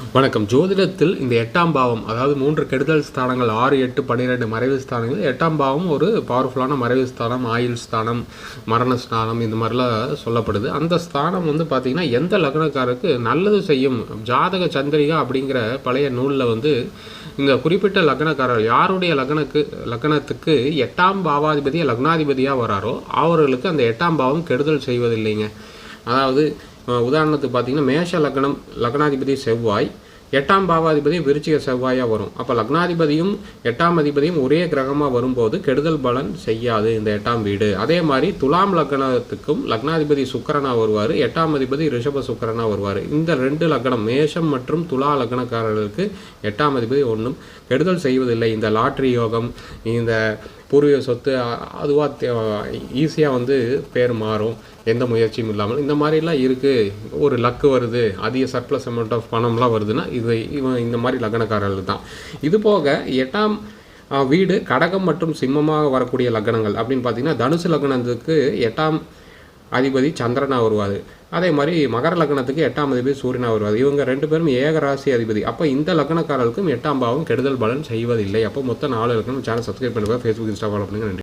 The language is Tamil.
வணக்கம். ஜோதிடத்தில் இந்த எட்டாம் பாவம் அதாவது மூன்று கெடுதல் ஸ்தானங்கள் ஆறு எட்டு பன்னிரெண்டு மறைவு ஸ்தானங்கள் எட்டாம் பாவம் ஒரு பவர்ஃபுல்லான மறைவு ஸ்தானம் ஆயுள் ஸ்தானம் மரண ஸ்தானம் இந்த மாதிரிலாம் சொல்லப்படுது. அந்த ஸ்தானம் வந்து பார்த்திங்கன்னா எந்த லக்னக்காரருக்கு நல்லது செய்யும் ஜாதக சந்திரிகா அப்படிங்கிற பழைய நூலில் வந்து இந்த குறிப்பிட்ட லக்னக்காரர் யாருடைய லக்னக்கு லக்னத்துக்கு எட்டாம் பாவாதிபதியாக லக்னாதிபதியாக வராரோ அவர்களுக்கு அந்த எட்டாம் பாவம் கெடுதல் செய்வதில்லைங்க. அதாவது உதாரணத்துக்கு பார்த்தீங்கன்னா மேஷ லக்னம் லக்னாதிபதி செவ்வாய் எட்டாம் பாவாதிபதி விருச்சிக செவ்வாயாக வரும். அப்போ லக்னாதிபதியும் எட்டாம் அதிபதியும் ஒரே கிரகமாக வரும்போது கெடுதல் பலன் செய்யாது இந்த எட்டாம் வீடு. அதே மாதிரி துலாம் லக்னத்துக்கும் லக்னாதிபதி சுக்கரனா வருவார் எட்டாம் அதிபதி ரிஷப சுக்கரனா வருவார். இந்த ரெண்டு லக்னம் மேஷம் மற்றும் துலா லக்னக்காரர்களுக்கு எட்டாம் அதிபதி ஒன்றும் கெடுதல் செய்வதில்லை. இந்த லாட்ரி யோகம் இந்த பூர்வீக சொத்து அதுவாக ஈஸியாக வந்து பேர் மாறும். எந்த முயற்சியும் இல்லாமல் இந்த மாதிரிலாம் இருக்குது ஒரு லக்கு வருது அதிக சர்ப்ளஸ் அமௌண்ட் ஆஃப் பணம்லாம் வருதுன்னா இது இவன் இந்த மாதிரி லக்னக்காரர்கள் தான். இது போக எட்டாம் வீடு கடகம் மற்றும் சிம்மமாக வரக்கூடிய லக்னங்கள் அப்படின்னு பார்த்தீங்கன்னா தனுசு லக்னத்துக்கு எட்டாம் அதிபதி சந்திரனா வருவார். அதே மாதிரி மகர லக்னத்துக்கு எட்டாம் அதிபதி சூரியனா வருவார். இவங்க ரெண்டு பேரும் ஏக ராசி அதிபதி. அப்போ இந்த லக்னக்காரர்களுக்கும் எட்டாம் பாவம் கெடுதல் பலன் செய்வதில்லை. அப்போ மொத்தம் நாலு லக்னம் சேனல் சப்ஸ்கிரைப் பண்ணுங்கள் ஃபேஸ்புக் இன்ஸ்டா ஃபாலோ பண்ணுங்க. நன்றி.